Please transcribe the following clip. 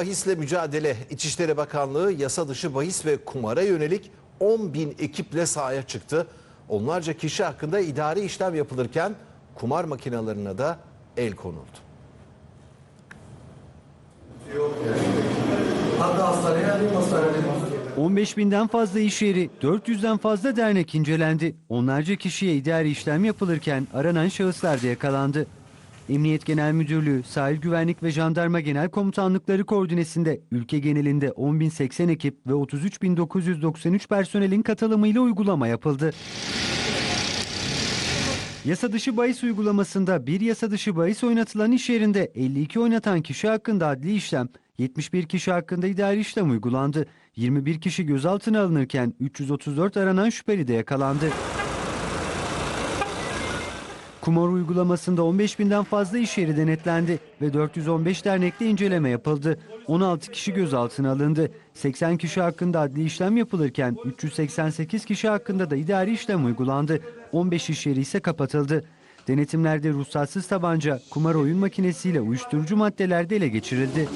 Bahisle mücadele İçişleri Bakanlığı yasa dışı bahis ve kumara yönelik 10 bin ekiple sahaya çıktı. Onlarca kişi hakkında idari işlem yapılırken kumar makinelerine de el konuldu. Hatta hastaneye alayım hastanede. 15 binden fazla iş yeri, 400'den fazla dernek incelendi. Onlarca kişiye idari işlem yapılırken aranan şahıslar da yakalandı. Emniyet Genel Müdürlüğü, Sahil Güvenlik ve Jandarma Genel Komutanlıkları koordinesinde ülke genelinde 10.080 ekip ve 33.993 personelin katılımıyla uygulama yapıldı. Yasa dışı bahis uygulamasında bir yasa dışı bahis oynatılan iş yerinde 52 oynatan kişi hakkında adli işlem, 71 kişi hakkında idari işlem uygulandı. 21 kişi gözaltına alınırken 334 aranan şüpheli de yakalandı. Kumar uygulamasında 15 binden fazla iş yeri denetlendi ve 415 dernekte inceleme yapıldı. 16 kişi gözaltına alındı. 80 kişi hakkında adli işlem yapılırken 388 kişi hakkında da idari işlem uygulandı. 15 iş yeri ise kapatıldı. Denetimlerde ruhsatsız tabanca, kumar oyun makinesiyle uyuşturucu maddeler de ele geçirildi.